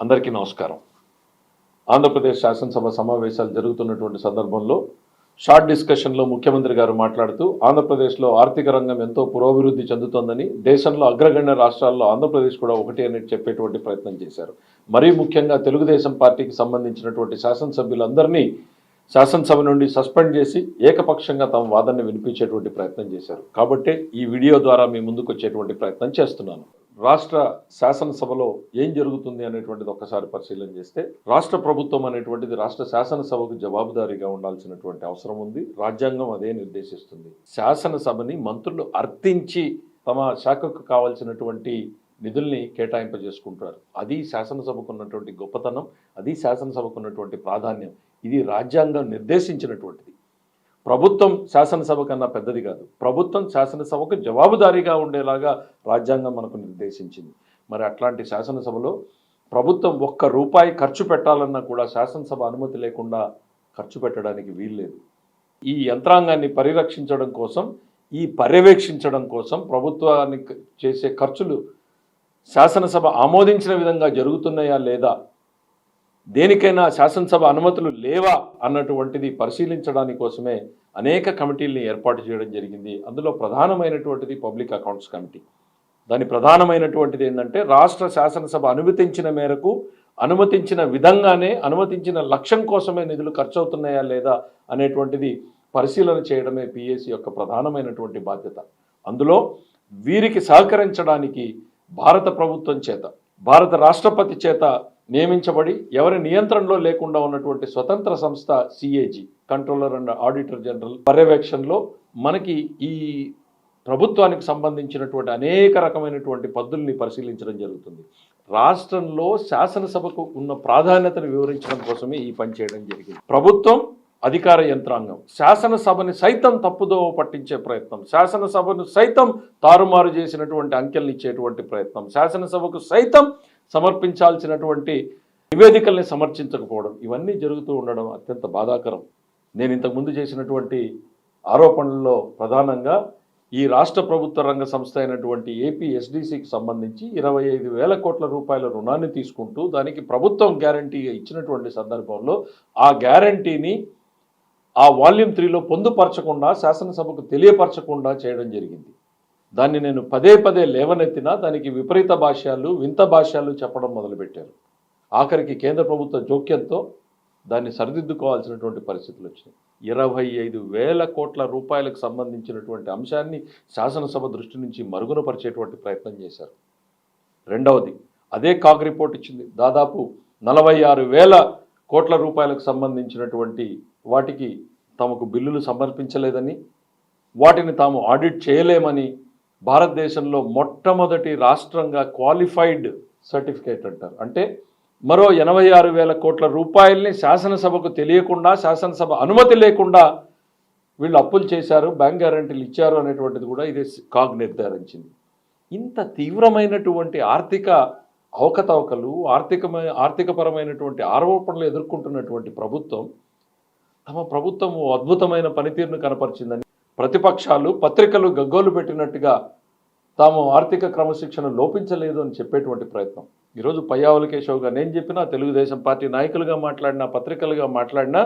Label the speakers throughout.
Speaker 1: అందరికీ నమస్కారం. ఆంధ్రప్రదేశ్ శాసనసభ సమావేశాలు జరుగుతున్నటువంటి సందర్భంలో షార్ట్ డిస్కషన్లో ముఖ్యమంత్రి గారు మాట్లాడుతూ ఆంధ్రప్రదేశ్లో ఆర్థిక రంగం ఎంతో పురోభివృద్ధి చెందుతోందని దేశంలో అగ్రగణ్య రాష్ట్రాల్లో ఆంధ్రప్రదేశ్ కూడా ఒకటి అని చెప్పేటువంటి ప్రయత్నం చేశారు. మరీ ముఖ్యంగా తెలుగుదేశం పార్టీకి సంబంధించినటువంటి శాసనసభ్యులందరినీ శాసనసభ నుండి సస్పెండ్ చేసి ఏకపక్షంగా తమ వాదనని వినిపించేటువంటి ప్రయత్నం చేశారు. కాబట్టే ఈ వీడియో ద్వారా మీ ముందుకు వచ్చేటువంటి ప్రయత్నం చేస్తున్నాను. రాష్ట్ర శాసనసభలో ఏం జరుగుతుంది అనేటువంటిది ఒక్కసారి పరిశీలన చేస్తే రాష్ట్ర ప్రభుత్వం అనేటువంటిది రాష్ట్ర శాసనసభకు జవాబుదారీగా ఉండాల్సినటువంటి అవసరం ఉంది. రాజ్యాంగం అదే నిర్దేశిస్తుంది. శాసనసభని మంత్రులు అర్థించి తమ శాఖకు కావాల్సినటువంటి నిధుల్ని కేటాయింపజేసుకుంటారు అది శాసనసభకు ఉన్నటువంటి గొప్పతనం అది శాసనసభకు ఉన్నటువంటి ప్రాధాన్యం. ఇది రాజ్యాంగం నిర్దేశించినటువంటిది. ప్రభుత్వం శాసనసభ కన్నా పెద్దది కాదు. ప్రభుత్వం శాసనసభకు జవాబుదారీగా ఉండేలాగా రాజ్యాంగం మనకు నిర్దేశించింది. మరి అట్లాంటి శాసనసభలో ప్రభుత్వం ఒక్క రూపాయి ఖర్చు పెట్టాలన్నా కూడా శాసనసభ అనుమతి లేకుండా ఖర్చు పెట్టడానికి వీల్లేదు. ఈ యంత్రాంగాన్ని పరిరక్షించడం కోసం ఈ పర్యవేక్షించడం కోసం ప్రభుత్వానికి చేసే ఖర్చులు శాసనసభ ఆమోదించిన విధంగా జరుగుతున్నాయా లేదా దేనికైనా శాసనసభ అనుమతులు లేవా అన్నటువంటిది పరిశీలించడానికి కోసమే అనేక కమిటీల్ని ఏర్పాటు చేయడం జరిగింది. అందులో ప్రధానమైనటువంటిది పబ్లిక్ అకౌంట్స్ కమిటీ. దాని ప్రధానమైనటువంటిది ఏంటంటే రాష్ట్ర శాసనసభ అనుమతించిన మేరకు అనుమతించిన విధంగానే అనుమతించిన లక్ష్యం కోసమే నిధులు ఖర్చు అవుతున్నాయా లేదా అనేటువంటిది పరిశీలన చేయడమే పిఎస్సి యొక్క ప్రధానమైనటువంటి బాధ్యత. అందులో వీరికి సహకరించడానికి భారత ప్రభుత్వం చేత భారత రాష్ట్రపతి చేత నియమించబడి ఎవరి నియంత్రణలో లేకుండా ఉన్నటువంటి స్వతంత్ర సంస్థ CAG controller and auditor general పర్యవేక్షణలో మనకి ఈ ప్రభుత్వానికి సంబంధించినటువంటి అనేక రకమైనటువంటి పద్ధతుల్ని పరిశీలించడం జరుగుతుంది. రాష్ట్రంలో శాసనసభకు ఉన్న ప్రాధాన్యతను వివరించడం కోసమే ఈ పని చేయడం జరిగింది. ప్రభుత్వం అధికార యంత్రాంగం శాసనసభని సైతం తప్పుదో పట్టించే ప్రయత్నం శాసనసభను సైతం తారుమారు చేసినటువంటి అంకెల్ని ఇచ్చేటువంటి ప్రయత్నం శాసనసభకు సైతం సమర్పించాల్సినటువంటి నివేదికల్ని సమర్పించకపోవడం ఇవన్నీ జరుగుతూ ఉండడం అత్యంత బాధాకరం. నేను ఇంతకుముందు చేసినటువంటి ఆరోపణల్లో ప్రధానంగా ఈ రాష్ట్ర ప్రభుత్వ రంగ సంస్థ అయినటువంటి ఏపీఎస్డిసికి సంబంధించి ఇరవై ఐదు వేల కోట్ల రూపాయల రుణాన్ని తీసుకుంటూ దానికి ప్రభుత్వం గ్యారంటీ ఇచ్చినటువంటి సందర్భంలో ఆ గ్యారంటీని ఆ వాల్యూమ్ త్రీలో పొందుపరచకుండా శాసనసభకు తెలియపరచకుండా చేయడం జరిగింది. దాన్ని నేను పదే పదే లేవనెత్తినా దానికి విపరీత భాష్యాలు వింత భాష్యాలు చెప్పడం మొదలుపెట్టారు. ఆఖరికి కేంద్ర ప్రభుత్వ జోక్యంతో దాన్ని సరిదిద్దుకోవాల్సినటువంటి పరిస్థితులు వచ్చినాయి. ఇరవై ఐదు వేల కోట్ల రూపాయలకు సంబంధించినటువంటి అంశాన్ని శాసనసభ దృష్టి నుంచి మరుగునపరిచేటువంటి ప్రయత్నం చేశారు. రెండవది అదే కాగ్ రిపోర్ట్ ఇచ్చింది. దాదాపు నలభై ఆరు వేల కోట్ల రూపాయలకు సంబంధించినటువంటి వాటికి తమకు బిల్లులు సమర్పించలేదని వాటిని తాము ఆడిట్ చేయలేమని భారతదేశంలో మొట్టమొదటి రాష్ట్రంగా క్వాలిఫైడ్ సర్టిఫికేట్ అంటారు. అంటే మరో ఎనభై ఆరు వేల కోట్ల రూపాయల్ని శాసనసభకు తెలియకుండా శాసనసభ అనుమతి లేకుండా వీళ్ళు అప్పులు చేశారు బ్యాంక్ గ్యారంటీలు ఇచ్చారు అనేటువంటిది కూడా ఇదే కాగ్ నిర్ధారించింది. ఇంత తీవ్రమైనటువంటి ఆర్థిక అవకతవకలు ఆర్థికమైన ఆర్థికపరమైనటువంటి ఆరోపణలు ఎదుర్కొంటున్నటువంటి ప్రభుత్వం తమ ప్రభుత్వం అద్భుతమైన పనితీరును కనపరిచిందని ప్రతిపక్షాలు పత్రికలు గగ్గోలు పెట్టినట్టుగా తాము ఆర్థిక క్రమశిక్షణ లోపించలేదు అని చెప్పేటువంటి ప్రయత్నం. ఈరోజు పయ్యావుల కేశవ్గా నేను చెప్పినా తెలుగుదేశం పార్టీ నాయకులుగా మాట్లాడినా పత్రికలుగా మాట్లాడినా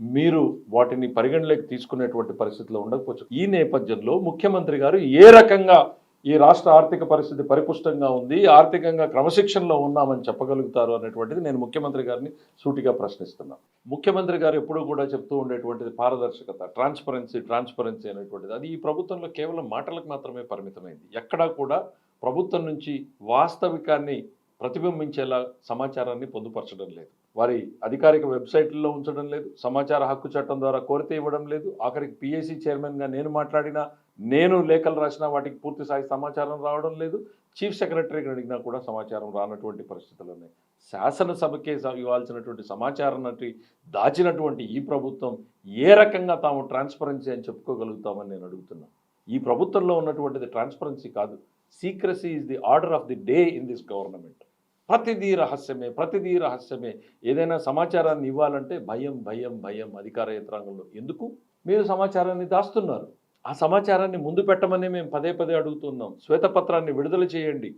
Speaker 1: మీరు వాటిని పరిగణలోకి తీసుకునేటువంటి పరిస్థితిలో ఉండకపోవచ్చు. ఈ నేపథ్యంలో ముఖ్యమంత్రి గారు ఏ రకంగా ఈ రాష్ట్ర ఆర్థిక పరిస్థితి పరిపుష్టంగా ఉంది ఆర్థికంగా క్రమశిక్షణలో ఉన్నామని చెప్పగలుగుతారు అనేటువంటిది నేను ముఖ్యమంత్రి గారిని సూటిగా ప్రశ్నిస్తున్నాను ముఖ్యమంత్రి గారు ఎప్పుడూ కూడా చెప్తూ ఉండేటువంటిది పారదర్శకత ట్రాన్స్పరెన్సీ ట్రాన్స్పరెన్సీ అనేటువంటిది. అది ఈ ప్రభుత్వంలో కేవలం మాటలకు మాత్రమే పరిమితమైంది. ఎక్కడా కూడా ప్రభుత్వం నుంచి వాస్తవికాన్ని ప్రతిబింబించేలా సమాచారాన్ని పొందుపరచడం లేదు. వారి అధికారిక వెబ్సైట్లలో ఉంచడం లేదు సమాచార హక్కు చట్టం ద్వారా కోరితే ఇవ్వడం లేదు. ఆఖరికి పిఎస్సి చైర్మన్గా నేను మాట్లాడినా నేను లేఖలు రాసినా వాటికి పూర్తి స్థాయి సమాచారం రావడం లేదు. చీఫ్ సెక్రటరీకి అడిగినా కూడా సమాచారం రానటువంటి పరిస్థితులు ఉన్నాయి. శాసనసభకే స- ఇవ్వాల్సినటువంటి సమాచారాన్ని దాచినటువంటి ఈ ప్రభుత్వం ఏ రకంగా తాము ట్రాన్స్పరెన్సీ అని చెప్పుకోగలుగుతామని నేను అడుగుతున్నాను ఈ ప్రభుత్వంలో ఉన్నటువంటిది ట్రాన్స్పరెన్సీ కాదు. Secrecy is the order of the day in this government. ప్రతిదీ రహస్యమే ప్రతిదీ రహస్యమే. ఏదైనా సమాచారాన్ని ఇవ్వాలంటే భయం భయం భయం అధికార యంత్రాంగంలో. ఎందుకు? మీరు సమాచారాన్ని దాస్తున్నారు. ఆ సమాచారాన్ని ముందు పెట్టమని మేము పదే పదే అడుగుతున్నాం. శ్వేతపత్రాన్ని విడుదల చేయండి.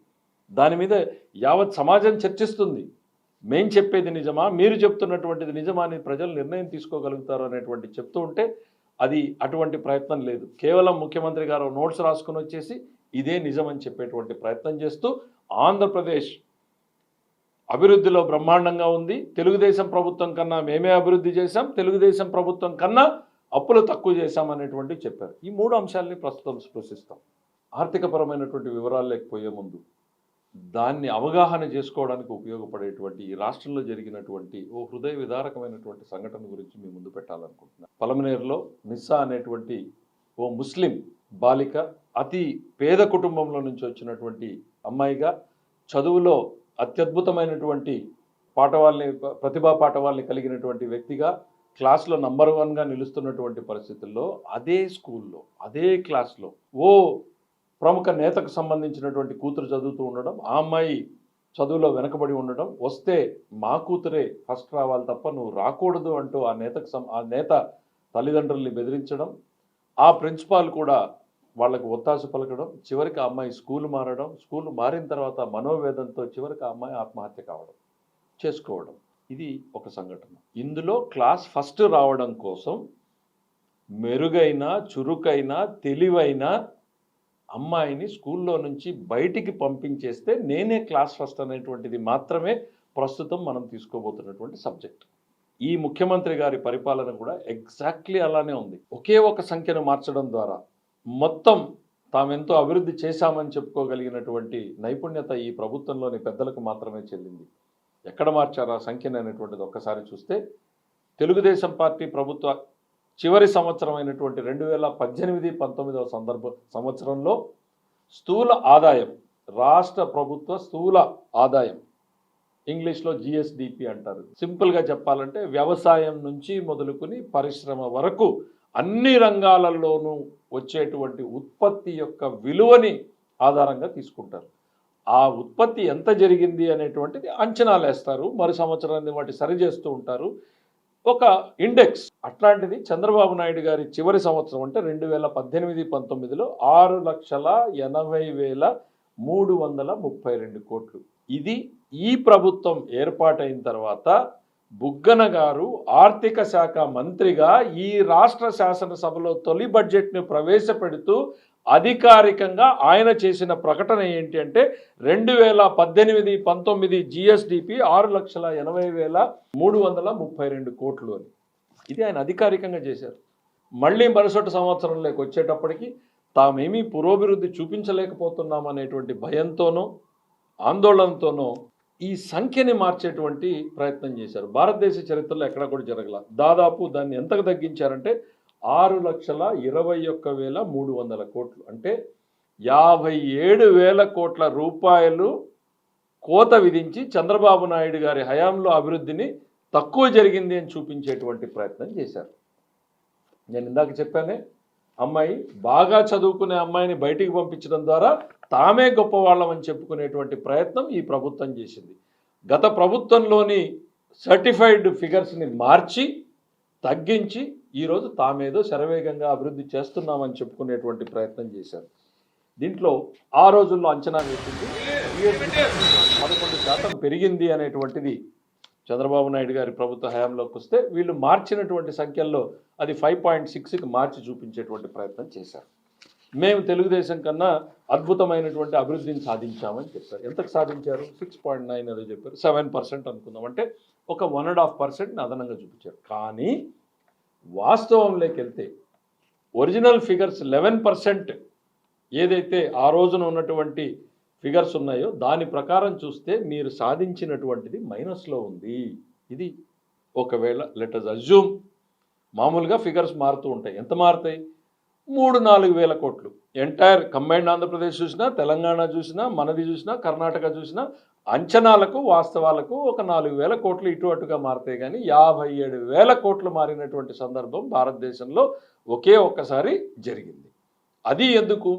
Speaker 1: దాని మీద యావత్ సమాజం చర్చిస్తుంది. మేం చెప్పేది నిజమా? మీరు చెప్తున్నటువంటిది నిజమా అని ప్రజలు నిర్ణయం తీసుకోగలుగుతారు అనేటువంటి చెప్తూ ఉంటే అది అటువంటి ప్రయత్నం లేదు. కేవలం ముఖ్యమంత్రి గారు నోట్స్ రాసుకుని వచ్చేసి ఇదే నిజమని చెప్పేటువంటి ప్రయత్నం చేస్తూ ఆంధ్రప్రదేశ్ అభివృద్ధిలో బ్రహ్మాండంగా ఉంది. తెలుగుదేశం ప్రభుత్వం కన్నా మేమే అభివృద్ధి చేశాం. తెలుగుదేశం ప్రభుత్వం కన్నా అప్పులు తక్కువ చేశామనేటువంటివి చెప్పారు. ఈ మూడు అంశాలని ప్రస్తుతం స్పృశిస్తాం. ఆర్థికపరమైనటువంటి వివరాలు లేకపోయే ముందు దాన్ని అవగాహన చేసుకోవడానికి ఉపయోగపడేటువంటి ఈ రాష్ట్రంలో జరిగినటువంటి ఓ హృదయ విదారకమైనటువంటి సంఘటన గురించి మీ ముందు పెట్టాలనుకుంటున్నాను పలమనేరులో నిస్సా అనేటువంటి ఓ ముస్లిం బాలిక అతి పేద కుటుంబంలో నుంచి వచ్చినటువంటి అమ్మాయిగా చదువులో అత్యద్భుతమైనటువంటి పాఠవాల్ని ప్రతిభా పాఠవాల్ని కలిగినటువంటి వ్యక్తిగా క్లాస్లో నంబర్ వన్గా నిలుస్తున్నటువంటి పరిస్థితుల్లో అదే స్కూల్లో అదే క్లాస్లో ఓ ప్రముఖ నేతకు సంబంధించినటువంటి కూతురు చదువుతూ ఉండడం ఆ అమ్మాయి చదువులో వెనకబడి ఉండడం వస్తే మా కూతురే ఫస్ట్ రావాలి తప్ప నువ్వు రాకూడదు అంటూ ఆ నేతకు సం ఆ నేత తల్లిదండ్రుల్ని బెదిరించడం ఆ ప్రిన్సిపాల్ కూడా వాళ్ళకు ఒత్తాసు పలకడం చివరికి ఆ అమ్మాయి స్కూల్ మారడం స్కూల్ మారిన తర్వాత మనోవేదంతో చివరికి ఆ అమ్మాయి ఆత్మహత్య కావడం చేసుకోవడం. ఇది ఒక సంఘటన. ఇందులో క్లాస్ ఫస్ట్ రావడం కోసం మెరుగైన చురుకైన తెలివైన అమ్మాయిని స్కూల్లో నుంచి బయటికి పంపించేస్తే నేనే క్లాస్ ఫస్ట్ అనేటువంటిది మాత్రమే ప్రస్తుతం మనం తీసుకోబోతున్నటువంటి సబ్జెక్ట్. ఈ ముఖ్యమంత్రి గారి పరిపాలన కూడా ఎగ్జాక్ట్లీ అలానే ఉంది. ఒకే ఒక సంఖ్యను మార్చడం ద్వారా మొత్తం తామెంతో అభివృద్ధి చేశామని చెప్పుకోగలిగినటువంటి నైపుణ్యత ఈ ప్రభుత్వంలోని పెద్దలకు మాత్రమే చెల్లింది. ఎక్కడ మార్చారు ఆ సంఖ్యను అనేటువంటిది ఒక్కసారి చూస్తే తెలుగుదేశం పార్టీ ప్రభుత్వ చివరి సంవత్సరం అయినటువంటి రెండు వేల పద్దెనిమిది పంతొమ్మిదవ సందర్భ సంవత్సరంలో స్థూల ఆదాయం రాష్ట్ర ప్రభుత్వ స్థూల ఆదాయం ఇంగ్లీష్లో జిఎస్డిపి అంటారు. సింపుల్గా చెప్పాలంటే వ్యవసాయం నుంచి మొదలుకొని పరిశ్రమ వరకు అన్ని రంగాలలోనూ వచ్చేటువంటి ఉత్పత్తి యొక్క విలువని ఆధారంగా తీసుకుంటారు. ఆ ఉత్పత్తి ఎంత జరిగింది అనేటువంటిది అంచనాలు వేస్తారు మరి సంవత్సరాన్ని వాటి సరి చేస్తూ ఉంటారు. ఒక ఇండెక్స్ అట్లాంటిది చంద్రబాబు నాయుడు గారి చివరి సంవత్సరం అంటే రెండు వేల పద్దెనిమిది పంతొమ్మిదిలో ఆరు లక్షల ఎనభై వేల మూడు వందల ముప్పై రెండు కోట్లు. ఇది ఈ ప్రభుత్వం ఏర్పాటైన తర్వాత బుగ్గన గారు ఆర్థిక శాఖ మంత్రిగా ఈ రాష్ట్ర శాసనసభలో తొలి బడ్జెట్ను ప్రవేశపెడుతూ అధికారికంగా ఆయన చేసిన ప్రకటన ఏంటి అంటే రెండు వేల పద్దెనిమిది పంతొమ్మిది జిఎస్డిపి ఆరు లక్షల ఎనభై వేల మూడు వందల ముప్పై రెండు కోట్లు అని. ఇది ఆయన అధికారికంగా చేశారు. మళ్ళీ మరుసటి సంవత్సరంలోకి వచ్చేటప్పటికి తామేమీ పురోభివృద్ధి చూపించలేకపోతున్నామనేటువంటి భయంతోనో ఆందోళనతోనో ఈ సంఖ్యని మార్చేటువంటి ప్రయత్నం చేశారు. భారతదేశ చరిత్రలో ఎక్కడ కూడా జరగల. దాదాపు దాన్ని ఎంతకు తగ్గించారంటే ఆరు లక్షల ఇరవై ఒక్క వేల మూడు వందల కోట్లు. అంటే యాభై ఏడు వేల కోట్ల రూపాయలు కోత విధించి చంద్రబాబు నాయుడు గారి హయాంలో అభివృద్ధిని తక్కువ జరిగింది అని చూపించేటువంటి ప్రయత్నం చేశారు. నేను ఇందాక చెప్పానే అమ్మాయి బాగా చదువుకునే అమ్మాయిని బయటికి పంపించడం ద్వారా తామే గొప్పవాళ్ళమని చెప్పుకునేటువంటి ప్రయత్నం ఈ ప్రభుత్వం చేసింది. గత ప్రభుత్వంలోని సర్టిఫైడ్ ఫిగర్స్ని మార్చి తగ్గించి ఈరోజు తామేదో శరవేగంగా అభివృద్ధి చేస్తున్నామని చెప్పుకునేటువంటి ప్రయత్నం చేశారు. దీంట్లో ఆ రోజుల్లో అంచనా వేసింది పదకొండు శాతం పెరిగింది అనేటువంటిది చంద్రబాబు నాయుడు గారి ప్రభుత్వ హయాంలోకి వస్తే వీళ్ళు మార్చినటువంటి సంఖ్యల్లో అది ఫైవ్ పాయింట్ సిక్స్కి మార్చి చూపించేటువంటి ప్రయత్నం చేశారు. మేము తెలుగుదేశం కన్నా అద్భుతమైనటువంటి అభివృద్ధిని సాధించామని చెప్పారు. ఎంతకు సాధించారు? సిక్స్ పాయింట్ నైన్ అదే చెప్పారు. సెవెన్ పర్సెంట్ అనుకుందాం. అంటే ఒక వన్ అండ్ హాఫ్ పర్సెంట్ని అదనంగా చూపించారు. కానీ వాస్తవంలోకి వెళ్తే ఒరిజినల్ ఫిగర్స్ లెవెన్ పర్సెంట్ ఏదైతే ఆ రోజున ఉన్నటువంటి ఫిగర్స్ ఉన్నాయో దాని ప్రకారం చూస్తే మీరు సాధించినటువంటిది మైనస్లో ఉంది. ఇది ఒకవేళ లెటర్స్ అజ్యూమ్ మామూలుగా ఫిగర్స్ మారుతూ ఉంటాయి. ఎంత మారుతాయి? మూడు నాలుగు వేల కోట్లు. ఎంటైర్ కంబైన్డ్ ఆంధ్రప్రదేశ్ చూసినా తెలంగాణ చూసినా మనది చూసినా కర్ణాటక చూసినా అంచనాలకు వాస్తవాలకు ఒక నాలుగు వేల కోట్లు ఇటు అటుగా మారతాయి కానీ యాభై ఏడు వేల కోట్లు మారినటువంటి సందర్భం భారతదేశంలో ఒకే ఒక్కసారి జరిగింది. అది ఎందుకు?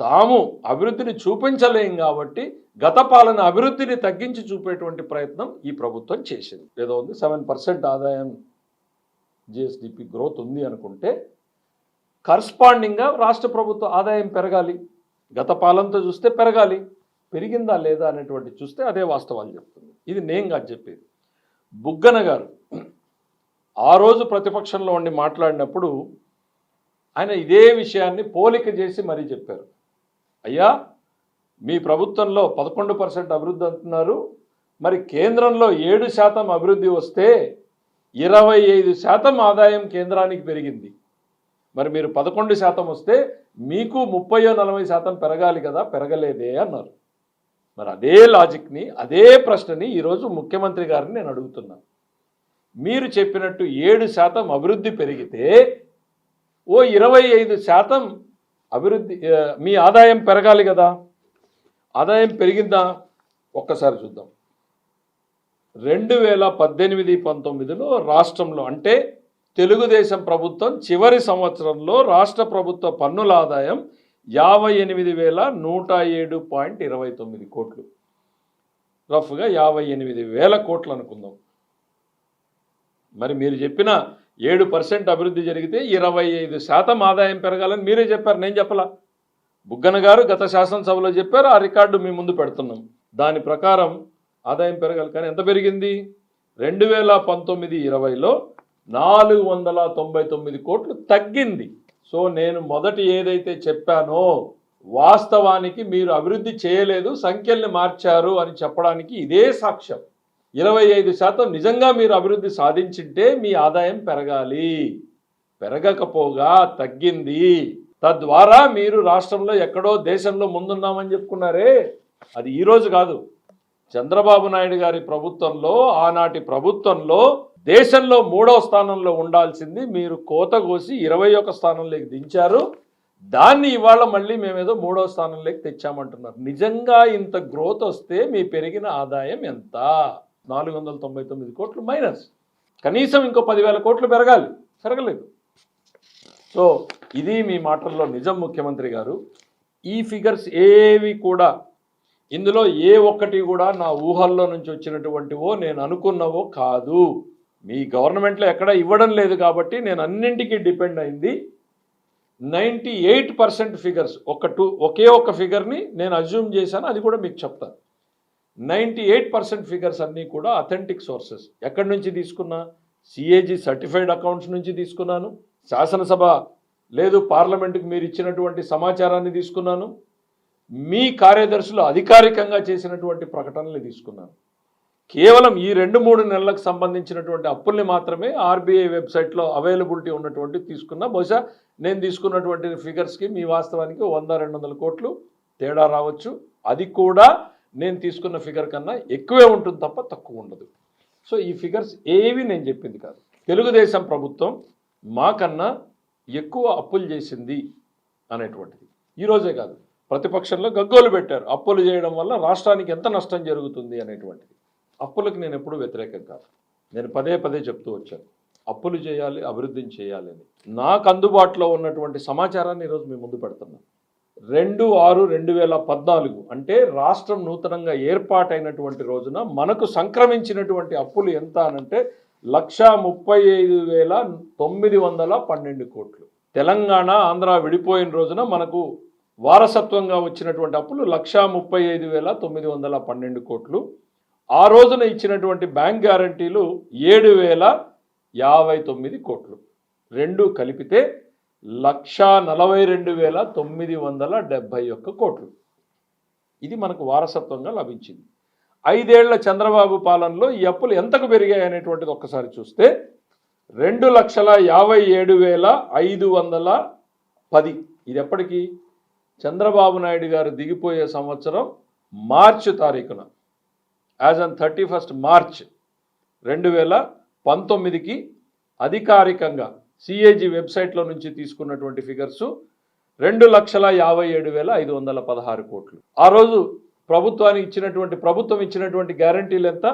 Speaker 1: తాము అభివృద్ధిని చూపించలేం కాబట్టి గత పాలన అభివృద్ధిని తగ్గించి చూపేటువంటి ప్రయత్నం ఈ ప్రభుత్వం చేసింది. ఏదో ఉంది సెవెన్ పర్సెంట్ ఆదాయం జిఎస్డిపి గ్రోత్ ఉంది అనుకుంటే కరస్పాండింగ్గా రాష్ట్ర ప్రభుత్వ ఆదాయం పెరగాలి. గత పాలనతో చూస్తే పెరగాలి. పెరిగిందా లేదా అనేటువంటి చూస్తే అదే వాస్తవాలు చెప్తుంది. ఇది నేను కాదు చెప్పేది. బుగ్గన గారు ఆ రోజు ప్రతిపక్షంలో ఉండి మాట్లాడినప్పుడు ఆయన ఇదే విషయాన్ని పోలిక చేసి మరీ చెప్పారు. అయ్యా మీ ప్రభుత్వంలో పదకొండు పర్సెంట్ అభివృద్ధి అంటున్నారు. మరి కేంద్రంలో ఏడు శాతం అభివృద్ధి వస్తే ఇరవై ఐదు శాతం ఆదాయం కేంద్రానికి పెరిగింది. మరి మీరు పదకొండు శాతం వస్తే మీకు ముప్పయో నలభై శాతం పెరగాలి కదా పెరగలేదే అన్నారు. మరి అదే లాజిక్ని అదే ప్రశ్నని ఈరోజు ముఖ్యమంత్రి గారిని నేను అడుగుతున్నాను మీరు చెప్పినట్టు ఏడు శాతం అభివృద్ధి పెరిగితే ఓ ఇరవై ఐదు శాతం అభివృద్ధి మీ ఆదాయం పెరగాలి కదా. ఆదాయం పెరిగిందా? ఒక్కసారి చూద్దాం. రెండు వేల పద్దెనిమిది పంతొమ్మిదిలో రాష్ట్రంలో అంటే తెలుగుదేశం ప్రభుత్వం చివరి సంవత్సరంలో రాష్ట్ర ప్రభుత్వ పన్నుల ఆదాయం యాభై ఎనిమిది వేల నూట ఏడు పాయింట్ ఇరవై తొమ్మిది కోట్లు. రఫ్గా యాభై ఎనిమిది వేల కోట్లు అనుకుందాం. మరి మీరు చెప్పిన ఏడు పర్సెంట్ అభివృద్ధి జరిగితే ఇరవై ఐదు శాతం ఆదాయం పెరగాలని మీరే చెప్పారు నేను చెప్పలా. బుగ్గన గారు గత శాసనసభలో చెప్పారు ఆ రికార్డు మీ ముందు పెడుతున్నాం. దాని ప్రకారం ఆదాయం పెరగాలి. కానీ ఎంత పెరిగింది? రెండు వేల పంతొమ్మిది ఇరవైలో నాలుగు వందల తొంభై తొమ్మిది కోట్లు తగ్గింది. సో నేను మొదటి ఏదైతే చెప్పానో వాస్తవానికి మీరు అభివృద్ధి చేయలేదు సంఖ్యల్ని మార్చారు అని చెప్పడానికి ఇదే సాక్ష్యం. ఇరవై ఐదు శాతం నిజంగా మీరు అభివృద్ధి సాధించింటే మీ ఆదాయం పెరగాలి. పెరగకపోగా తగ్గింది. తద్వారా మీరు రాష్ట్రంలో ఎక్కడో దేశంలో ముందున్నామని చెప్పుకున్నారే. అది ఈరోజు కాదు. చంద్రబాబు నాయుడు గారి ప్రభుత్వంలో ఆనాటి ప్రభుత్వంలో దేశంలో మూడో స్థానంలో ఉండాల్సింది మీరు కోత కోసి ఇరవై ఒక స్థానంలోకి దించారు. దాన్ని ఇవాళ మళ్ళీ మేమేదో మూడో స్థానంలోకి తెచ్చామంటున్నారు. నిజంగా ఇంత గ్రోత్ వస్తే మీ పెరిగిన ఆదాయం ఎంత? నాలుగు వందల తొంభై తొమ్మిది కోట్లు మైనస్. కనీసం ఇంకో పదివేల కోట్లు పెరగాలి. పెరగలేదు. సో ఇది మీ మాటల్లో నిజం ముఖ్యమంత్రి గారు. ఈ ఫిగర్స్ ఏవి కూడా ఇందులో ఏ ఒక్కటి కూడా నా ఊహల్లో నుంచి వచ్చినటువంటివో నేను అనుకున్నవో కాదు. మీ గవర్నమెంట్లో ఎక్కడ ఇవ్వడం లేదు కాబట్టి నేను అన్నింటికీ డిపెండ్ అయింది. నైంటీ ఎయిట్ పర్సెంట్ ఫిగర్స్ ఒక టూ ఒకే ఒక్క ఫిగర్ని నేను అజ్యూమ్ చేశాను అది కూడా మీకు చెప్తాను. నైంటీ ఎయిట్ పర్సెంట్ ఫిగర్స్ అన్నీ కూడా అథెంటిక్ సోర్సెస్ ఎక్కడి నుంచి తీసుకున్నా? సిఏజీ సర్టిఫైడ్ అకౌంట్స్ నుంచి తీసుకున్నాను. శాసనసభ లేదు పార్లమెంటుకు మీరు ఇచ్చినటువంటి సమాచారాన్ని తీసుకున్నాను. మీ కార్యదర్శులు అధికారికంగా చేసినటువంటి ప్రకటనలు తీసుకున్నాను. కేవలం ఈ రెండు మూడు నెలలకు సంబంధించినటువంటి అప్పుల్ని మాత్రమే ఆర్బీఐ వెబ్సైట్లో అవైలబిలిటీ ఉన్నటువంటి తీసుకున్నా బహుశా నేను తీసుకున్నటువంటి ఫిగర్స్కి మీ వాస్తవానికి వంద రెండు వందల కోట్లు తేడా రావచ్చు. అది కూడా నేను తీసుకున్న ఫిగర్ కన్నా ఎక్కువే ఉంటుంది తప్ప తక్కువ ఉండదు. సో ఈ ఫిగర్స్ ఏవి నేను చెప్పింది కాదు. తెలుగుదేశం ప్రభుత్వం మాకన్నా ఎక్కువ అప్పులు చేసింది అనేటువంటిది. ఈరోజే కాదు. ప్రతిపక్షంలో గగ్గోలు పెట్టారు. అప్పులు చేయడం వల్ల రాష్ట్రానికి ఎంత నష్టం జరుగుతుంది అనేటువంటిది. అప్పులకు నేను ఎప్పుడూ వ్యతిరేకం కాదు. నేను పదే పదే చెప్తూ వచ్చాను. అప్పులు చేయాలి అభివృద్ధిని చేయాలి అని. నాకు అందుబాటులో ఉన్నటువంటి సమాచారాన్ని ఈరోజు మీ ముందు పెడుతున్నాను రెండు ఆరు రెండు వేల పద్నాలుగు అంటే రాష్ట్రం నూతనంగా ఏర్పాటైనటువంటి రోజున మనకు సంక్రమించినటువంటి అప్పులు ఎంత అనంటే లక్ష ముప్పై ఐదు వేల తొమ్మిది వందల పన్నెండు కోట్లు. తెలంగాణ ఆంధ్ర విడిపోయిన రోజున మనకు వారసత్వంగా వచ్చినటువంటి అప్పులు లక్షా ముప్పై ఐదు వేల తొమ్మిది వందల పన్నెండు కోట్లు. ఆ రోజున ఇచ్చినటువంటి బ్యాంక్ గ్యారంటీలు ఏడు వేల యాభై తొమ్మిది కోట్లు. రెండు కలిపితే లక్షా నలభై రెండు వేల తొమ్మిది వందల డెబ్భై ఒక్క కోట్లు. ఇది మనకు వారసత్వంగా లభించింది. ఐదేళ్ళ చంద్రబాబు పాలనలో ఈ అప్పులు ఎంతకు పెరిగాయి అనేటువంటిది ఒక్కసారి చూస్తే రెండు లక్షల యాభై ఏడు వేల ఐదు వందల పది. ఇది ఎప్పటికీ? చంద్రబాబు నాయుడు గారు దిగిపోయే సంవత్సరం మార్చి తారీఖున. As on thirty first March రెండు వేల పంతొమ్మిదికి అధికారికంగా సిఏజీ వెబ్సైట్లో నుంచి తీసుకున్నటువంటి ఫిగర్సు రెండు లక్షల యాభై ఏడు వేల ఐదు వందల పదహారు కోట్లు. ఆ రోజు ప్రభుత్వానికి ఇచ్చినటువంటి ప్రభుత్వం ఇచ్చినటువంటి గ్యారంటీలు ఎంత?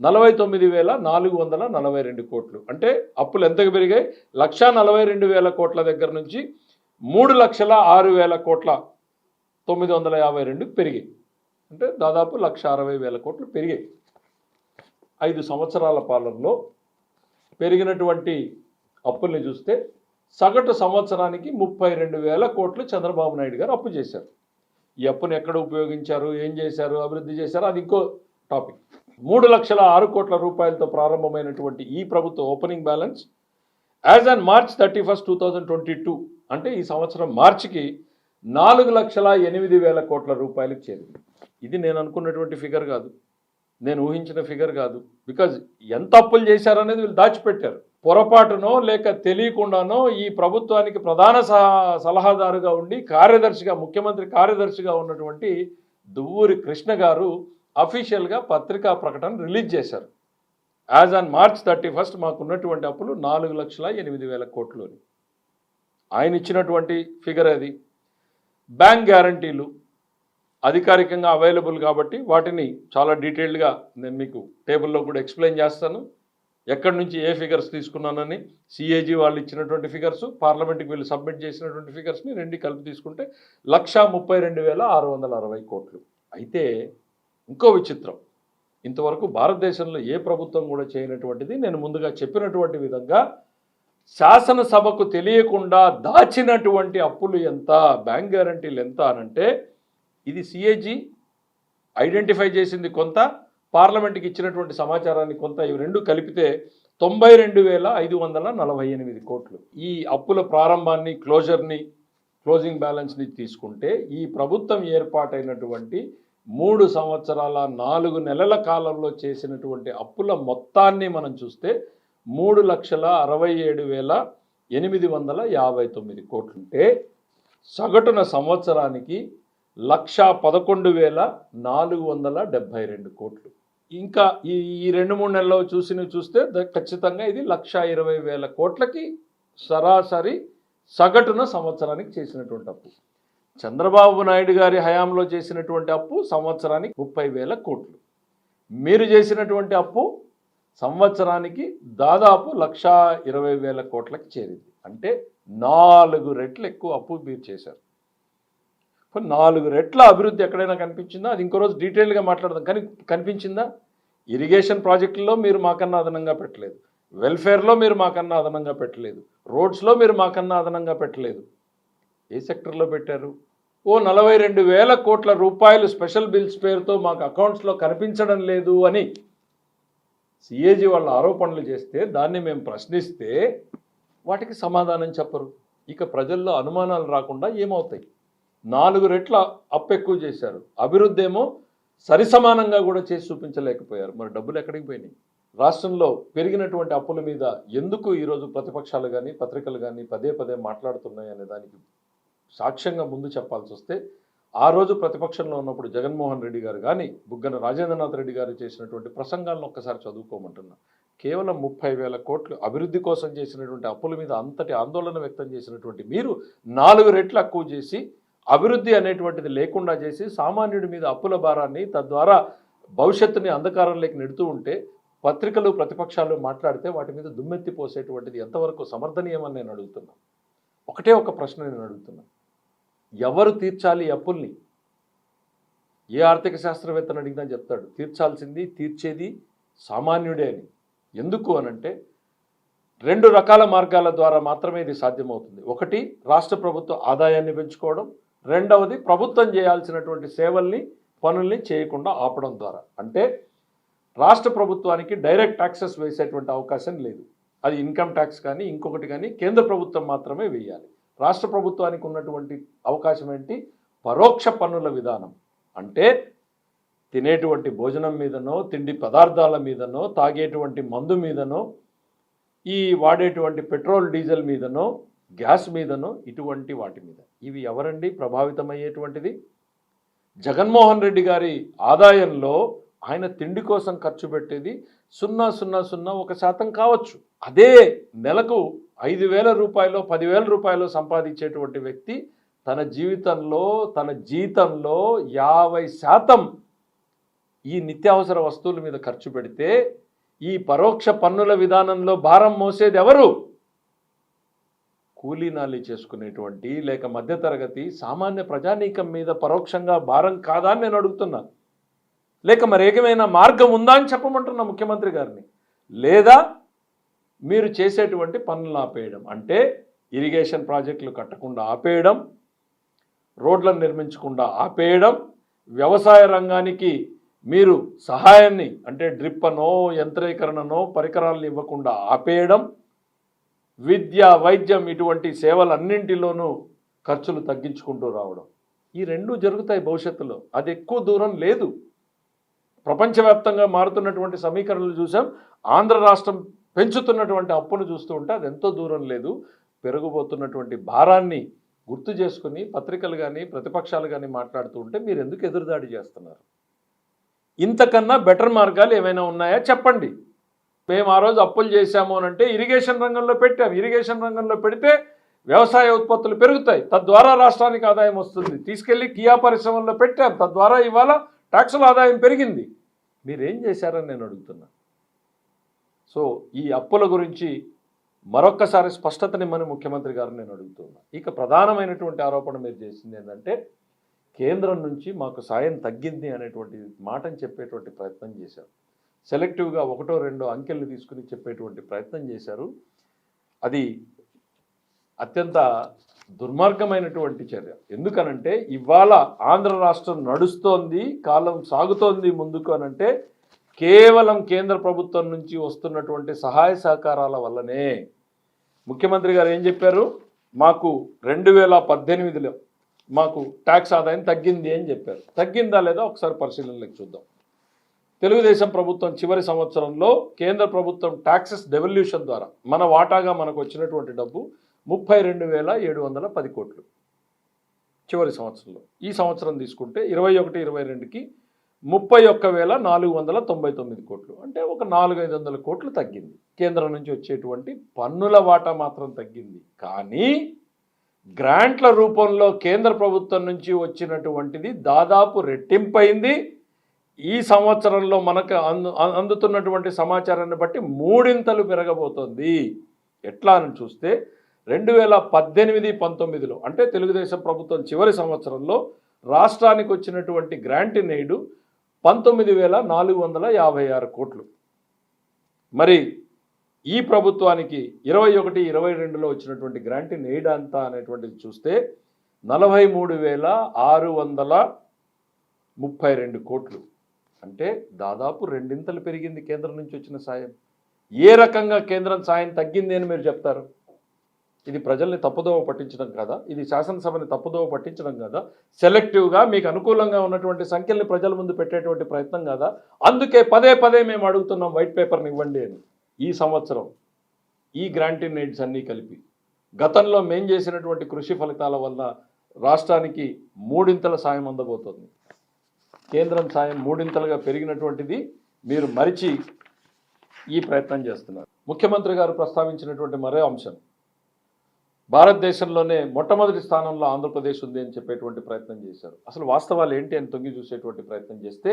Speaker 1: నలభై తొమ్మిది వేల నాలుగు వందల నలభై రెండు కోట్లు. అంటే అప్పులు ఎంతకు పెరిగాయి? లక్ష నలభై రెండు వేల కోట్ల దగ్గర నుంచి మూడు లక్షల ఆరు వేల కోట్ల తొమ్మిది వందల యాభై రెండుకి పెరిగాయి. అంటే దాదాపు లక్ష అరవై వేల కోట్లు పెరిగాయి. ఐదు సంవత్సరాల పాలనలో పెరిగినటువంటి అప్పుల్ని చూస్తే సగటు సంవత్సరానికి ముప్పై రెండు వేల కోట్లు చంద్రబాబు నాయుడు గారు అప్పు చేశారు. ఈ అప్పును ఎక్కడ ఉపయోగించారు ఏం చేశారు అభివృద్ధి చేశారు అది ఇంకో టాపిక్. మూడు లక్షల ఆరు కోట్ల రూపాయలతో ప్రారంభమైనటువంటి ఈ ప్రభుత్వ opening balance as on March thirty first two thousand twenty two అంటే ఈ సంవత్సరం మార్చికి నాలుగు లక్షల ఎనిమిది వేల కోట్ల రూపాయలకు చేరింది. ఇది నేను అనుకున్నటువంటి ఫిగర్ కాదు. నేను ఊహించిన ఫిగర్ కాదు. బికాజ్ ఎంత అప్పులు చేశారనేది వీళ్ళు దాచిపెట్టారు. పొరపాటునో లేక తెలియకుండానో ఈ ప్రభుత్వానికి ప్రధాన సలహాదారుగా ఉండి కార్యదర్శిగా ముఖ్యమంత్రి కార్యదర్శిగా ఉన్నటువంటి దువ్వూరి కృష్ణ గారు అఫీషియల్గా పత్రికా ప్రకటన రిలీజ్ చేశారు. As on March thirty first మాకున్నటువంటి అప్పులు నాలుగు లక్షల ఎనిమిది వేల కోట్లు అని. ఆయన ఇచ్చినటువంటి ఫిగర్ అది. బ్యాంక్ గ్యారంటీలు అధికారికంగా అవైలబుల్ కాబట్టి వాటిని చాలా డీటెయిల్డ్గా నేను మీకు టేబుల్లో కూడా ఎక్స్ప్లెయిన్ చేస్తాను. ఎక్కడి నుంచి ఏ ఫిగర్స్ తీసుకున్నానని సిఏజీ వాళ్ళు ఇచ్చినటువంటి ఫిగర్స్ పార్లమెంట్కి వీళ్ళు సబ్మిట్ చేసినటువంటి ఫిగర్స్ని రెండు కలిపి తీసుకుంటే లక్షా ముప్పై రెండు వేల ఆరు వందల అరవై కోట్లు. అయితే ఇంకో విచిత్రం. ఇంతవరకు భారతదేశంలో ఏ ప్రభుత్వం కూడా చేయనటువంటిది నేను ముందుగా చెప్పినటువంటి విధంగా శాసనసభకు తెలియకుండా దాచినటువంటి అప్పులు ఎంత బ్యాంక్ గ్యారంటీలు ఎంత అనంటే ఇది సిఏజీ ఐడెంటిఫై చేసింది కొంత పార్లమెంట్కి ఇచ్చినటువంటి సమాచారాన్ని కొంత ఇవి రెండు కలిపితే తొంభై రెండు వేల ఐదు వందల నలభై ఎనిమిది కోట్లు. ఈ అప్పుల ప్రారంభాన్ని క్లోజర్ని క్లోజింగ్ బ్యాలెన్స్ని తీసుకుంటే ఈ ప్రభుత్వం ఏర్పాటైనటువంటి మూడు సంవత్సరాల నాలుగు నెలల కాలంలో చేసినటువంటి అప్పుల మొత్తాన్ని మనం చూస్తే మూడు లక్షల అరవై ఏడు వేల ఎనిమిది వందల యాభై తొమ్మిది కోట్లుంటే సగటున సంవత్సరానికి లక్ష పదకొండు వేల నాలుగు వందల డెబ్భై రెండు కోట్లు. ఇంకా ఈ ఈ రెండు మూడు నెలల్లో చూసినవి చూస్తే ఖచ్చితంగా ఇది లక్ష ఇరవై వేల కోట్లకి సరాసరి సగటున సంవత్సరానికి చేసినటువంటి అప్పు. చంద్రబాబు నాయుడు గారి హయాంలో చేసినటువంటి అప్పు సంవత్సరానికి ముప్పై వేల కోట్లు. మీరు చేసినటువంటి అప్పు సంవత్సరానికి దాదాపు లక్షా ఇరవై వేల కోట్లకి చేరింది. అంటే నాలుగు రెట్లు ఎక్కువ అప్పు మీరు చేశారు. నాలుగు రెట్ల అభివృద్ధి ఎక్కడైనా కనిపించిందా? అది ఇంకో రోజు డీటెయిల్గా మాట్లాడదాం. కానీ కనిపించిందా? ఇరిగేషన్ ప్రాజెక్టుల్లో మీరు మాకన్నా అదనంగా పెట్టలేదు. వెల్ఫేర్లో మీరు మాకన్నా అదనంగా పెట్టలేదు. రోడ్స్లో మీరు మాకన్నా అదనంగా పెట్టలేదు. ఏ సెక్టర్లో పెట్టారు? ఓ నలభై రెండు వేల కోట్ల రూపాయలు స్పెషల్ బిల్స్ పేరుతో మాకు అకౌంట్స్లో కనిపించడం లేదు అని సిఏజీ వాళ్ళ ఆరోపణలు చేస్తే దాన్ని మేము ప్రశ్నిస్తే వాటికి సమాధానం చెప్పరు. ఇక ప్రజల్లో అనుమానాలు రాకుండా ఏమవుతాయి? నాలుగు రెట్ల అప్పు ఎక్కువ చేశారు. అభివృద్ధి ఏమో సరిసమానంగా కూడా చేసి చూపించలేకపోయారు. మరి డబ్బులు ఎక్కడికి పోయినాయి? రాష్ట్రంలో పెరిగినటువంటి అప్పుల మీద ఎందుకు ఈరోజు ప్రతిపక్షాలు కానీ పత్రికలు కానీ పదే పదే మాట్లాడుతున్నాయి అనే దానికి సాక్ష్యంగా ముందు చెప్పాల్సి వస్తే ఆ రోజు ప్రతిపక్షంలో ఉన్నప్పుడు జగన్మోహన్ రెడ్డి గారు కానీ బుగ్గన రాజేంద్రనాథ్ రెడ్డి గారు చేసినటువంటి ప్రసంగాలను ఒక్కసారి చదువుకోమంటున్నా. కేవలం ముప్పై వేల కోట్లు అభివృద్ధి కోసం చేసినటువంటి అప్పుల మీద అంతటి ఆందోళన వ్యక్తం చేసినటువంటి మీరు నాలుగు రెట్లు ఎక్కువ చేసి అభివృద్ధి అనేటువంటిది లేకుండా చేసి సామాన్యుడి మీద అప్పుల భారాన్ని తద్వారా భవిష్యత్తుని అంధకారంలోకి నెడుతూ ఉంటే పత్రికలు ప్రతిపక్షాలు మాట్లాడితే వాటి మీద దుమ్మెత్తి పోసేటువంటిది ఎంతవరకు సమర్థనీయమని నేను అడుగుతున్నా. ఒకటే ఒక ప్రశ్న నేను అడుగుతున్నా. ఎవరు తీర్చాలి అప్పుల్ని? ఏ ఆర్థిక శాస్త్రవేత్తను అడిగినా చెప్తాడు తీర్చాల్సింది తీర్చేది సామాన్యుడే అని. ఎందుకు అనంటే రెండు రకాల మార్గాల ద్వారా మాత్రమే ఇది సాధ్యమవుతుంది. ఒకటి రాష్ట్ర ప్రభుత్వ ఆదాయాన్ని పెంచుకోవడం. రెండవది ప్రభుత్వం చేయాల్సినటువంటి సేవల్ని పనుల్ని చేయకుండా ఆపడం ద్వారా. అంటే రాష్ట్ర ప్రభుత్వానికి డైరెక్ట్ ట్యాక్సెస్ వేసేటువంటి అవకాశం లేదు. అది ఇన్కమ్ ట్యాక్స్ కానీ ఇంకొకటి కానీ కేంద్ర ప్రభుత్వం మాత్రమే వేయాలి. రాష్ట్ర ప్రభుత్వానికి ఉన్నటువంటి అవకాశం ఏంటి? పరోక్ష పన్నుల విధానం. అంటే తినేటువంటి భోజనం మీదనో తిండి పదార్థాల మీదనో తాగేటువంటి మందు మీదనో ఈ వాడేటువంటి పెట్రోల్ డీజిల్ మీదనో గ్యాస్ మీదనో ఇటువంటి వాటి మీద. ఇవి ఎవరండి? ప్రభావితమయ్యేటువంటిది? జగన్మోహన్ రెడ్డి గారి ఆదాయంలో ఆయన తిండి కోసం ఖర్చు పెట్టేది సున్నా సున్నా సున్నా ఒక శాతం కావచ్చు. అదే నెలకు ఐదు వేల రూపాయలు పదివేల రూపాయలు సంపాదించేటువంటి వ్యక్తి తన జీవితంలో తన జీతంలో యాభై శాతం ఈ నిత్యావసర వస్తువుల మీద ఖర్చు పెడితే ఈ పరోక్ష పన్నుల విధానంలో భారం మోసేది ఎవరు? కూలీనాలి చేసుకునేటువంటి లేక మధ్యతరగతి సామాన్య ప్రజానీకం మీద పరోక్షంగా భారం కాదా అని నేను అడుగుతున్నా. లేక మరి ఏకమైన మార్గం ఉందా అని చెప్పమంటున్నా ముఖ్యమంత్రి గారిని. లేదా మీరు చేసేటువంటి పనులు ఆపేయడం. అంటే ఇరిగేషన్ ప్రాజెక్టులు కట్టకుండా ఆపేయడం రోడ్లను నిర్మించకుండా ఆపేయడం వ్యవసాయ రంగానికి మీరు సహాయాన్ని అంటే డ్రిప్ అనో యంత్రీకరణనో పరికరాలను ఇవ్వకుండా ఆపేయడం విద్య వైద్యం ఇటువంటి సేవలన్నింటిలోనూ ఖర్చులు తగ్గించుకుంటూ రావడం. ఈ రెండు జరుగుతాయి భవిష్యత్తులో. అది ఎక్కువ దూరం లేదు. ప్రపంచవ్యాప్తంగా మారుతున్నటువంటి సమీకరణలు చూసాం. ఆంధ్ర రాష్ట్రం పెంచుతున్నటువంటి అప్పును చూస్తూ ఉంటే అది ఎంతో దూరం లేదు. పెరగబోతున్నటువంటి భారాన్ని గుర్తు చేసుకుని పత్రికలు కానీ ప్రతిపక్షాలు కానీ మాట్లాడుతూ ఉంటే మీరు ఎందుకు ఎదురుదాడి చేస్తున్నారు? ఇంతకన్నా బెటర్ మార్గాలు ఏమైనా ఉన్నాయా? చెప్పండి. మేము ఆ రోజు అప్పులు చేశాము అని అంటే ఇరిగేషన్ రంగంలో పెట్టాము ఇరిగేషన్ రంగంలో పెడితే వ్యవసాయ ఉత్పత్తులు పెరుగుతాయి. తద్వారా రాష్ట్రానికి ఆదాయం వస్తుంది. తీసుకెళ్ళి కియా పరిశ్రమల్లో పెట్టాం. తద్వారా ఇవాళ ట్యాక్సుల ఆదాయం పెరిగింది. మీరేం చేశారని నేను అడుగుతున్నా. సో ఈ అప్పుల గురించి మరొక్కసారి స్పష్టతనిమ్మని ముఖ్యమంత్రి గారు నేను అడుగుతున్నా. ఇక ప్రధానమైనటువంటి ఆరోపణ మీరు చేసింది ఏంటంటే కేంద్రం నుంచి మాకు సాయం తగ్గింది అనేటువంటి మాటని చెప్పేటువంటి ప్రయత్నం చేశారు. సెలెక్టివ్గా ఒకటో రెండో అంకెల్ని తీసుకుని చెప్పేటువంటి ప్రయత్నం చేశారు. అది అత్యంత దుర్మార్గమైనటువంటి చర్య. ఎందుకనంటే ఇవాళ ఆంధ్ర రాష్ట్రం నడుస్తోంది కాలం సాగుతోంది ముందుకు అనంటే కేవలం కేంద్ర ప్రభుత్వం నుంచి వస్తున్నటువంటి సహాయ సహకారాల వల్లనే. ముఖ్యమంత్రి గారు ఏం చెప్పారు? మాకు రెండు వేల పద్దెనిమిదిలో మాకు ట్యాక్స్ ఆదాయం తగ్గింది అని చెప్పారు. తగ్గిందా లేదా ఒకసారి పరిశీలనలకు చూద్దాం. తెలుగుదేశం ప్రభుత్వం చివరి సంవత్సరంలో కేంద్ర ప్రభుత్వం ట్యాక్సెస్ డెవల్యూషన్ ద్వారా మన వాటాగా మనకు వచ్చినటువంటి డబ్బు ముప్పై రెండు వేల ఏడు వందల పది కోట్లు. చివరి సంవత్సరంలో. ఈ సంవత్సరం తీసుకుంటే ఇరవై ఒకటి ఇరవై రెండుకి ముప్పై ఒక్క వేల నాలుగు వందల తొంభై తొమ్మిది కోట్లు. అంటే ఒక నాలుగు ఐదు వందల కోట్లు తగ్గింది. కేంద్రం నుంచి వచ్చేటువంటి పన్నుల వాటా మాత్రం తగ్గింది. కానీ గ్రాంట్ల రూపంలో కేంద్ర ప్రభుత్వం నుంచి వచ్చినటువంటిది దాదాపు రెట్టింపైంది ఈ సంవత్సరంలో మనకు అందు అందుతున్నటువంటి సమాచారాన్ని బట్టి మూడింతలు పెరగబోతోంది. ఎట్లా అని చూస్తే రెండు వేల పద్దెనిమిది పంతొమ్మిదిలో అంటే తెలుగుదేశం ప్రభుత్వం చివరి సంవత్సరంలో రాష్ట్రానికి వచ్చినటువంటి గ్రాంట్ నేడు పంతొమ్మిది వేల నాలుగు వందల యాభై ఆరు కోట్లు. మరి ఈ ప్రభుత్వానికి ఇరవై ఒకటి ఇరవై రెండులో వచ్చినటువంటి గ్రాంట్ ఎయిడ్ అంతా అనేటువంటిది చూస్తే నలభై మూడు వేల ఆరు వందల ముప్పై రెండు కోట్లు. అంటే దాదాపు రెండింతలు పెరిగింది కేంద్రం నుంచి వచ్చిన సాయం. ఏ రకంగా కేంద్రం సాయం తగ్గింది అని మీరు చెప్తారు? ఇది ప్రజల్ని తప్పుదోవ పట్టించడం కదా? ఇది శాసనసభని తప్పుదోవ పట్టించడం కదా? సెలెక్టివ్గా మీకు అనుకూలంగా ఉన్నటువంటి సంఖ్యల్ని ప్రజల ముందు పెట్టేటువంటి ప్రయత్నం కదా? అందుకే పదే పదే మేము అడుగుతున్నాం వైట్ పేపర్ని ఇవ్వండి అని. ఈ సంవత్సరం ఈ గ్రాంటిన్ ఎయిడ్స్ అన్నీ కలిపి. గతంలో మేం చేసినటువంటి కృషి ఫలితాల వల్ల రాష్ట్రానికి మూడింతల సాయం అందబోతోంది. కేంద్రం సాయం మూడింతలుగా పెరిగినటువంటిది మీరు మరిచి ఈ ప్రయత్నం చేస్తున్నారు. ముఖ్యమంత్రి గారు ప్రస్తావించినటువంటి మరో అంశం భారతదేశంలోనే మొట్టమొదటి స్థానంలో ఆంధ్రప్రదేశ్ ఉంది అని చెప్పేటువంటి ప్రయత్నం చేశారు. అసలు వాస్తవాలు ఏంటి అని తొంగి చూసేటువంటి ప్రయత్నం చేస్తే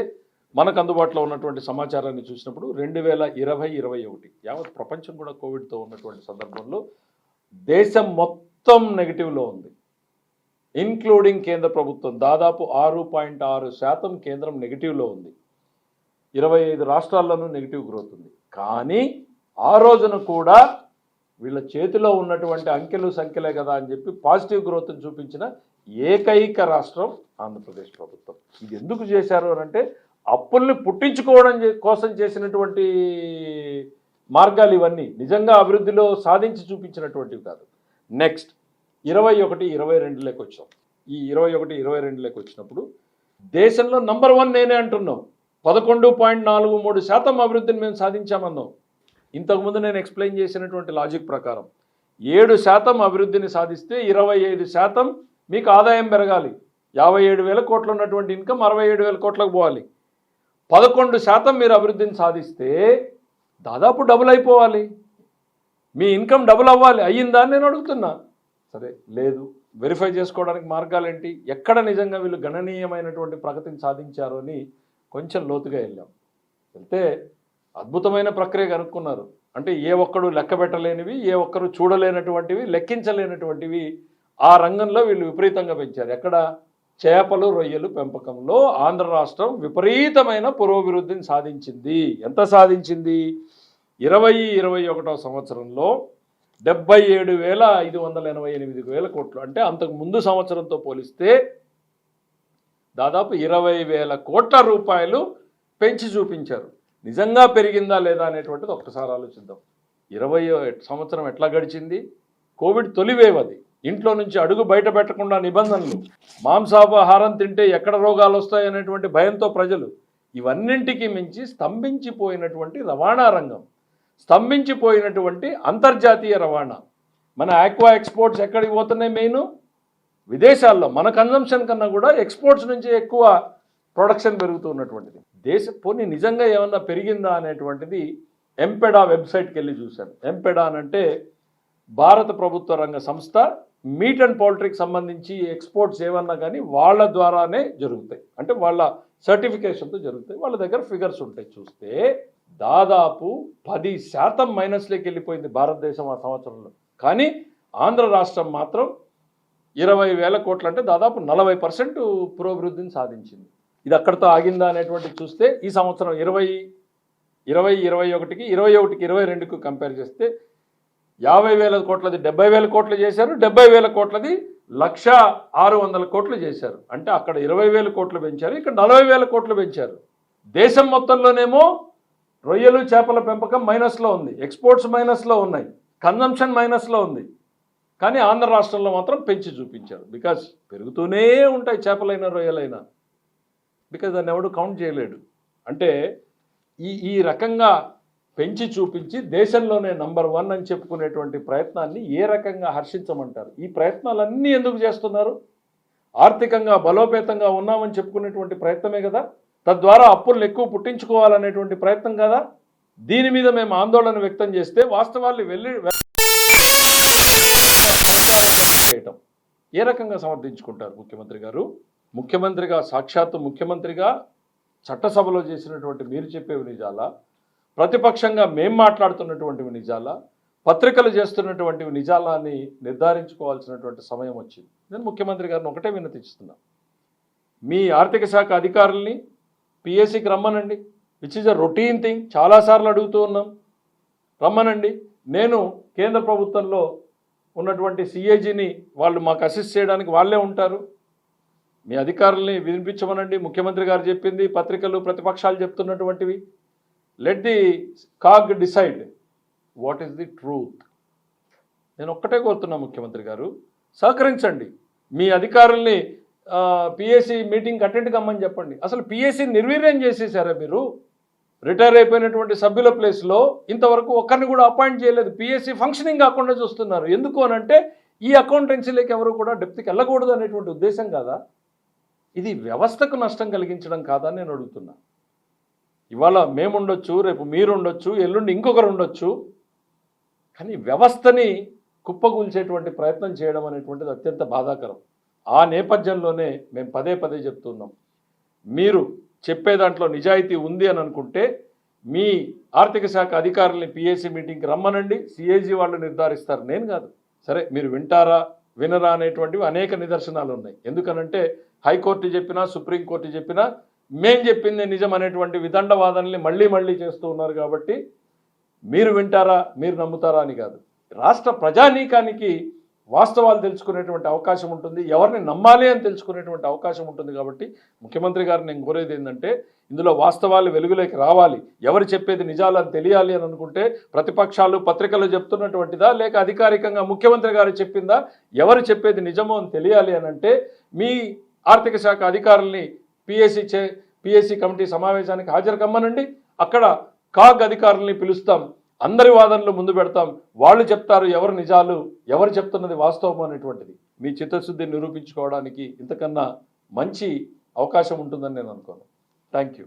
Speaker 1: మనకు అందుబాటులో ఉన్నటువంటి సమాచారాన్ని చూసినప్పుడు రెండు వేల ఇరవై ఇరవై ఒకటి యావత్ ప్రపంచం కూడా కోవిడ్తో ఉన్నటువంటి సందర్భంలో దేశం మొత్తం నెగిటివ్లో ఉంది. ఇన్క్లూడింగ్ కేంద్ర ప్రభుత్వం దాదాపు ఆరు పాయింట్ ఆరు శాతం కేంద్రం నెగిటివ్లో ఉంది. ఇరవై ఐదు రాష్ట్రాల్లోనూ నెగిటివ్ గ్రోత్ ఉంది. కానీ ఆ రోజున కూడా వీళ్ళ చేతిలో ఉన్నటువంటి అంకెలు సంఖ్యలే కదా అని చెప్పి పాజిటివ్ గ్రోత్ని చూపించిన ఏకైక రాష్ట్రం ఆంధ్రప్రదేశ్ ప్రభుత్వం. ఇది ఎందుకు చేశారు అంటే అప్పుల్ని పుట్టించుకోవడం కోసం చేసినటువంటి మార్గాలు ఇవన్నీ నిజంగా అభివృద్ధిలో సాధించి చూపించినటువంటివి కాదు. నెక్స్ట్ ఇరవై ఒకటి ఇరవై రెండులోకి వచ్చాం ఈ ఇరవై ఒకటి ఇరవై రెండులోకి వచ్చినప్పుడు దేశంలో నంబర్ వన్ నేనే అంటున్నాం. పదకొండు పాయింట్ నాలుగు మూడు శాతం అభివృద్ధిని మేము సాధించామన్నాం. ఇంతకుముందు నేను ఎక్స్ప్లెయిన్ చేసినటువంటి లాజిక్ ప్రకారం ఏడు శాతం అభివృద్ధిని సాధిస్తే ఇరవై ఐదు శాతం మీకు ఆదాయం పెరగాలి. యాభై ఏడు వేల కోట్లు ఉన్నటువంటి ఇన్కమ్ అరవై ఏడు వేల కోట్లకు పోవాలి. పదకొండు శాతం మీరు అభివృద్ధిని సాధిస్తే దాదాపు డబుల్ అయిపోవాలి. మీ ఇన్కమ్ డబుల్ అవ్వాలి. అయ్యిందా అని నేను అడుగుతున్నా. సరే లేదు. వెరిఫై చేసుకోవడానికి మార్గాలు ఏంటి? ఎక్కడ నిజంగా వీళ్ళు గణనీయమైనటువంటి ప్రగతిని సాధించారు అని కొంచెం లోతుగా వెళ్ళాం. వెళ్తే అద్భుతమైన ప్రక్రియ కనుక్కున్నారు. అంటే ఏ ఒక్కడు లెక్క పెట్టలేనివి ఏ ఒక్కరు చూడలేనటువంటివి లెక్కించలేనటువంటివి ఆ రంగంలో వీళ్ళు విపరీతంగా పెంచారు. ఎక్కడ? చేపలు రొయ్యలు పెంపకంలో ఆంధ్ర రాష్ట్రం విపరీతమైన పురోభివృద్ధిని సాధించింది. ఎంత సాధించింది? ఇరవై ఇరవై ఒకటో సంవత్సరంలో డెబ్బై ఏడు వేల ఐదు వందల ఎనభై ఎనిమిది వేల కోట్లు. అంటే అంతకు ముందు సంవత్సరంతో పోలిస్తే దాదాపు ఇరవై వేల కోట్ల రూపాయలు పెంచి చూపించారు. నిజంగా పెరిగిందా లేదా అనేటువంటిది ఒక్కసారి ఆలోచిద్దాం. ఇరవై సంవత్సరం ఎట్లా గడిచింది? కోవిడ్ తొలివేవ్ అది ఇంట్లో నుంచి అడుగు బయట పెట్టకుండా నిబంధనలు మాంసాహారం తింటే ఎక్కడ రోగాలు వస్తాయనేటువంటి భయంతో ప్రజలు ఇవన్నింటికి మించి స్తంభించిపోయినటువంటి రవాణా రంగం. స్తంభించిపోయినటువంటి అంతర్జాతీయ రవాణా. మన ఆక్వా ఎక్స్పోర్ట్స్ ఎక్కడికి పోతున్నాయి మెయిన్? విదేశాల్లో. మన కన్జంప్షన్ కన్నా కూడా ఎక్స్పోర్ట్స్ నుంచి ఎక్కువ ప్రొడక్షన్ పెరుగుతున్నటువంటిది. దేశ పోనీ నిజంగా ఏమన్నా పెరిగిందా అనేటువంటిది ఎంపెడా వెబ్సైట్కి వెళ్ళి చూశాను. ఎంపెడా అంటే భారత ప్రభుత్వ రంగ సంస్థ మీట్ అండ్ పౌల్ట్రీకి సంబంధించి ఎక్స్పోర్ట్స్ ఏమన్నా కానీ వాళ్ళ ద్వారానే జరుగుతాయి. అంటే వాళ్ళ సర్టిఫికేషన్తో జరుగుతాయి. వాళ్ళ దగ్గర ఫిగర్స్ ఉంటాయి. చూస్తే దాదాపు పది శాతం మైనస్లోకి వెళ్ళిపోయింది భారతదేశం ఆ సంవత్సరంలో. కానీ ఆంధ్ర రాష్ట్రం మాత్రం ఇరవై వేల కోట్లు అంటే దాదాపు నలభై పర్సెంట్ పురోభివృద్ధిని సాధించింది. ఇది అక్కడితో ఆగిందా అనేటువంటి చూస్తే ఈ సంవత్సరం ఇరవై ఇరవై ఇరవై ఒకటికి ఇరవై ఒకటికి ఇరవై రెండుకు కంపేర్ చేస్తే యాభై వేల కోట్లది డెబ్బై వేల కోట్లు చేశారు డెబ్బై వేల కోట్లది లక్ష ఆరు వందల కోట్లు చేశారు. అంటే అక్కడ ఇరవై వేల కోట్లు పెంచారు ఇక్కడ నలభై వేల కోట్లు పెంచారు. దేశం మొత్తంలోనేమో రొయ్యలు చేపల పెంపకం మైనస్లో ఉంది. ఎక్స్పోర్ట్స్ మైనస్లో ఉన్నాయి. కన్జంప్షన్ మైనస్లో ఉంది. కానీ ఆంధ్ర రాష్ట్రంలో మాత్రం పెంచి చూపించారు. బికాస్ పెరుగుతూనే ఉంటాయి చేపలైనా రొయ్యలైనా. బికాజ్ దాన్ని ఎవడు కౌంట్ చేయలేడు. అంటే ఈ ఈ రకంగా పెంచి చూపించి దేశంలోనే నంబర్ వన్ అని చెప్పుకునేటువంటి ప్రయత్నాన్ని ఏ రకంగా హర్షించమంటారు? ఈ ప్రయత్నాలన్నీ ఎందుకు చేస్తున్నారు? ఆర్థికంగా బలోపేతంగా ఉన్నామని చెప్పుకునేటువంటి ప్రయత్నమే కదా? తద్వారా అప్పులను ఎక్కువ పుట్టించుకోవాలనేటువంటి ప్రయత్నం కదా? దీని మీద మేము ఆందోళన వ్యక్తం చేస్తే వాస్తవాన్ని వెళ్ళి చేయటం. ఏ రకంగా సమర్థించుకుంటారు ముఖ్యమంత్రి గారు? ముఖ్యమంత్రిగా సాక్షాత్తు ముఖ్యమంత్రిగా చట్టసభలో చేసినటువంటి మీరు చెప్పేవి నిజాలా? ప్రతిపక్షంగా మేం మాట్లాడుతున్నటువంటివి నిజాలా? పత్రికలు చేస్తున్నటువంటివి నిజాలా అని నిర్ధారించుకోవాల్సినటువంటి సమయం వచ్చింది. నేను ముఖ్యమంత్రి గారిని ఒకటే వినతిస్తున్నా మీ ఆర్థిక శాఖ అధికారుల్ని పిఎస్సికి రమ్మనండి. Which is a routine thing చాలాసార్లు అడుగుతూ ఉన్నాం. రమ్మనండి. నేను కేంద్ర ప్రభుత్వంలో ఉన్నటువంటి సిఏజీని వాళ్ళు మాకు అసిస్ట్ చేయడానికి వాళ్ళే ఉంటారు. మీ అధికారుల్ని వినిపించమనండి. ముఖ్యమంత్రి గారు చెప్పింది పత్రికలు ప్రతిపక్షాలు చెప్తున్నటువంటివి. Let the CAG decide what is the truth నేను ఒక్కటే కోరుతున్నా ముఖ్యమంత్రి గారు. సహకరించండి. మీ అధికారుల్ని పిఎస్సి మీటింగ్ అటెండ్ కమ్మని చెప్పండి. అసలు పిఎస్సి నిర్వీర్యం చేసేసారా మీరు? రిటైర్ అయిపోయినటువంటి సభ్యుల ప్లేస్లో ఇంతవరకు ఒక్కరిని కూడా అపాయింట్ చేయలేదు. పిఎస్సి ఫంక్షనింగ్ కాకుండా చూస్తున్నారు. ఎందుకు అనంటే ఈ అకౌంటెన్సీలోకి ఎవరు కూడా డెప్త్కి వెళ్ళకూడదు అనేటువంటి ఉద్దేశం కాదా? ఇది వ్యవస్థకు నష్టం కలిగించడం కాదా అని నేను అడుగుతున్నా. ఇవాళ మేముండొచ్చు రేపు మీరు ఉండొచ్చు ఎల్లుండి ఇంకొకరు ఉండొచ్చు కానీ వ్యవస్థని కుప్పగూల్చేటువంటి ప్రయత్నం చేయడం అనేటువంటిది అత్యంత బాధాకరం. ఆ నేపథ్యంలోనే మేము పదే పదే చెప్తున్నాం. మీరు చెప్పే దాంట్లో నిజాయితీ ఉంది అని అనుకుంటే మీ ఆర్థిక శాఖ అధికారుల్ని పిఎస్సి మీటింగ్కి రమ్మనండి. సిఏజీ వాళ్ళు నిర్ధారిస్తారు. నేను కాదు. సరే మీరు వింటారా వినరా అనేటువంటివి అనేక నిదర్శనాలు ఉన్నాయి. ఎందుకనంటే హైకోర్టు చెప్పినా సుప్రీంకోర్టు చెప్పినా మేం చెప్పింది నిజం అనేటువంటి విదండవాదనల్ని మళ్ళీ మళ్ళీ చేస్తూ ఉన్నారు కాబట్టి మీరు వింటారా మీరు నమ్ముతారా అని కాదు. రాష్ట్ర ప్రజానీకానికి వాస్తవాలు తెలుసుకునేటువంటి అవకాశం ఉంటుంది. ఎవరిని నమ్మాలి అని తెలుసుకునేటువంటి అవకాశం ఉంటుంది కాబట్టి ముఖ్యమంత్రి గారు నేను కోరేది ఏంటంటే ఇందులో వాస్తవాలు వెలుగులోకి రావాలి. ఎవరు చెప్పేది నిజాలు అని తెలియాలి అని అనుకుంటే ప్రతిపక్షాలు పత్రికలు చెప్తున్నటువంటిదా లేక అధికారికంగా ముఖ్యమంత్రి గారు చెప్పిందా ఎవరు చెప్పేది నిజమో అని తెలియాలి అని అంటే మీ ఆర్థిక శాఖ అధికారుల్ని పిఎస్సి చే పిఎస్సి కమిటీ సమావేశానికి హాజరు కమ్మనండి. అక్కడ కాగ్ అధికారుల్ని పిలుస్తాం. అందరి వాదనలు ముందు పెడతాం. వాళ్ళు చెప్తారు ఎవరు నిజాలు ఎవరు చెప్తున్నది వాస్తవం అనేటువంటిది. మీ చిత్తశుద్ధిని నిరూపించుకోవడానికి ఇంతకన్నా మంచి అవకాశం ఉంటుందని నేను అనుకోను. Thank you